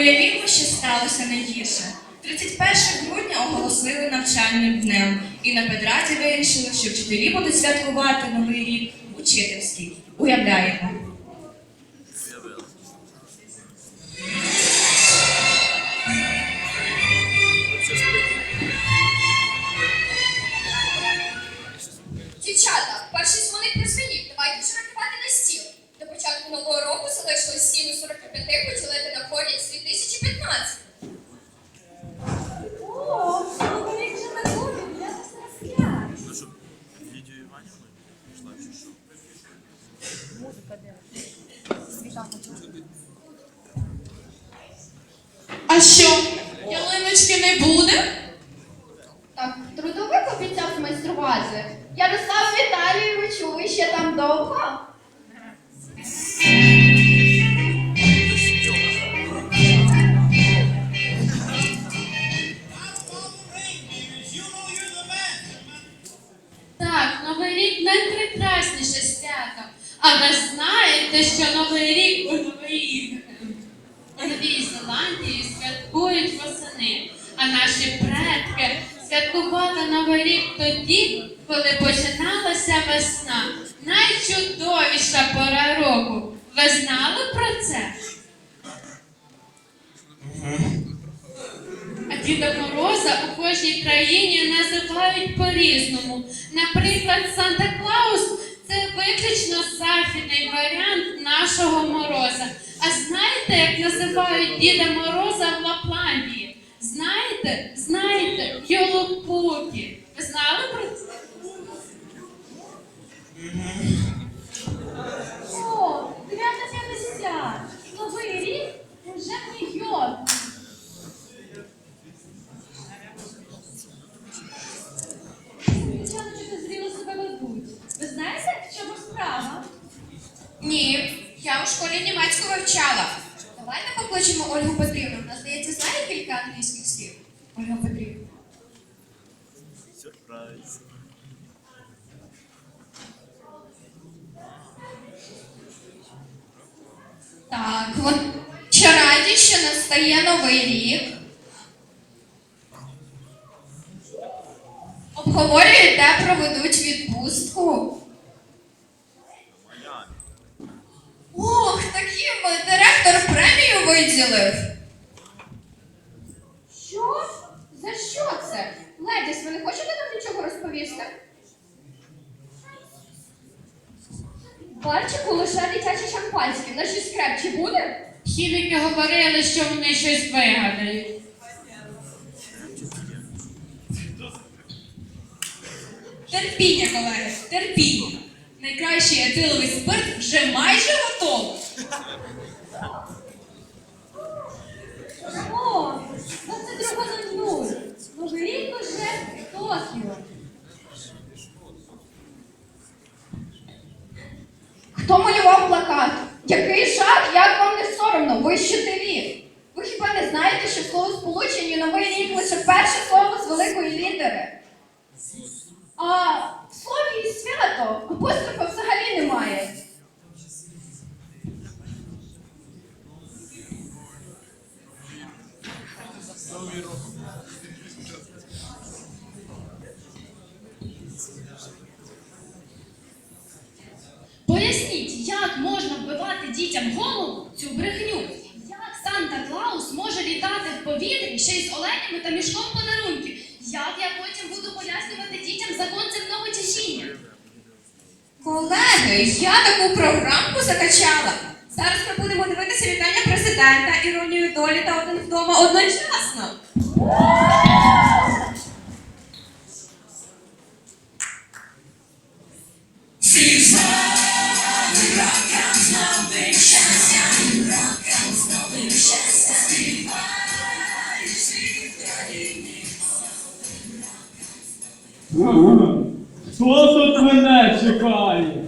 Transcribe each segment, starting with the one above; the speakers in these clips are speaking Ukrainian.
Уявімо, що сталося найгірше. 31 грудня оголосили навчальним днем, і на педраді вирішили, що вчителі будуть святкувати новий рік учительський. Уявляємо. Дівчата, Іванівну пішла чи що? А що? Ялиночки не буде? Так, трудовик обіцяв майструвати. Ярослав Віталійовичу, ви ще там довго? Найпрекрасніше свято. А ви знаєте, що Новий рік у Новій у Новій Зеландії святкують восени, а наші предки святкували Новий рік тоді, коли починалася весна. Найчудовіша пора року. Ви знали про це? А Діда Мороза у кожній країні називають по-різному. Наприклад, Санта Клаус це виключно західний варіант нашого мороза. А знаєте, як називають Діда Мороза в Лапландії? Знаєте? Знаєте, Йолопуки. Ви знали про це? Ольга Петрівна. Сюрприз. Так, от чи раді, що настає новий рік? Обговорюють, де проведуть відпустку. Ох, таким директор премію виділив. Що? За що це? Ледіс, ви не хочете нам нічого розповісти? Барчику лише дитяче шампанське. Наші скрепчі буде? Хіміки говорили, що вони щось вигадають. Терпіння, колеги, терпіння. Найкращий етиловий спирт вже майже готовий. О, 22.00. Новий рік уже в Який жах, як вам не соромно, ви щителі. Ви хіба не знаєте, що в словосполученні новий рік лише перше слово з великої літери? Дітям голову цю брехню? Як Санта Клаус може літати в повітрі ще й з оленями та мішком подарунків? Як я потім буду пояснювати дітям закон земного тяжіння? Колеги, я таку програмку закачала. Зараз ми будемо дивитися вітання президента, іронію долі та один вдома одночасно. Хто тут мене чекає?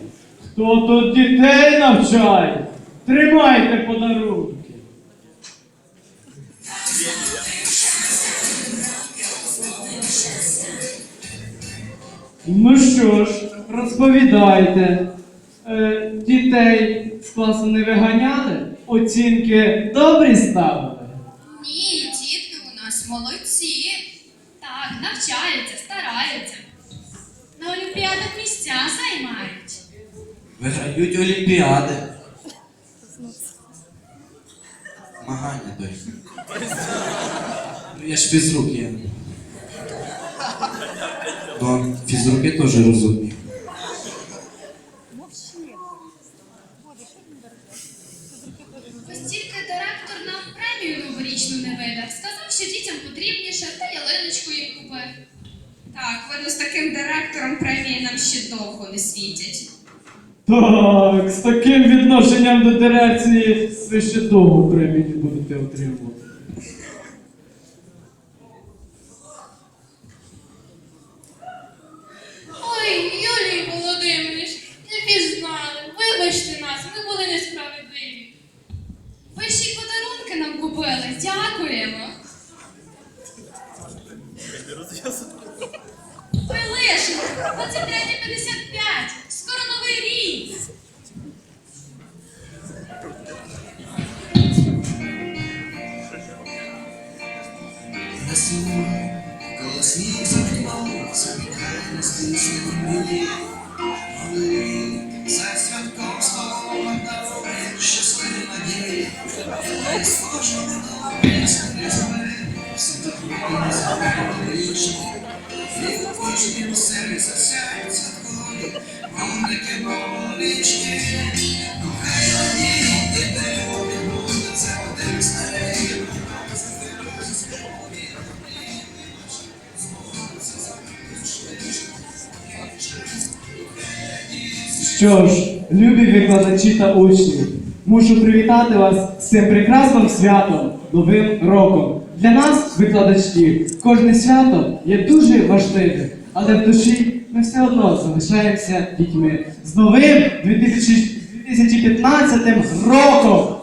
Хто тут дітей навчає? Тримайте подарунки. Ну що ж, розповідайте. Е, дітей з класу не виганяли? Оцінки добрі ставили? Ні, дітки у нас молодці. Так, навчаються, стараються. На олімпіадах місця займають. Виграють олімпіади. Магання той. Ну я ж фізрук є. Ну, фізруки теж розумні. Ось тільки директор нам премію новорічну не видав. Сказав, що дітям потрібніше, та ялиночку їм купив. Так, видно, з таким директором премії нам ще довго світять. Так, з таким відношенням до дирекції ви ще довго премії будете отримувати. 5. Що ж, любі викладачі та учні, мушу привітати вас з цим прекрасним святом, Новим роком. Для нас, викладачів, кожне свято є дуже важливим, але в душі ми все одно залишаємося дітьми. З новим 2000 2015 роком!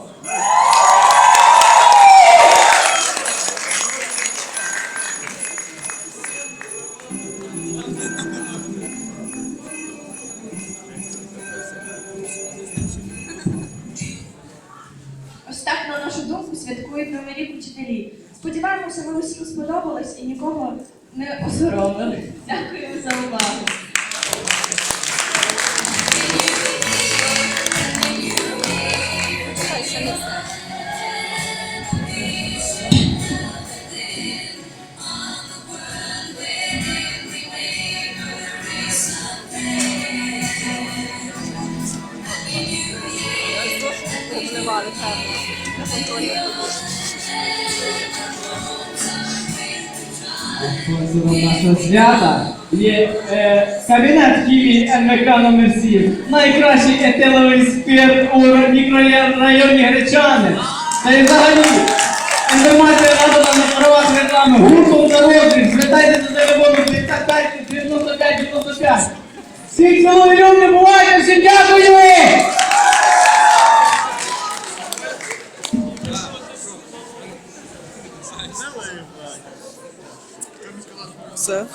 Рік. Сподіваємося, ми усім сподобалось і нікого не осоромили. Дякую за увагу. Спонсором нашого свята є е, кабінет Києві НВК номер 7 Найкращий етиловий спирт у мікрорайоні Гречани. Та й взагалі, інформація надана на правах реклами. Гуртом народних, звертайте до телефону 35 95 95. Всіх цілую, не буває! все.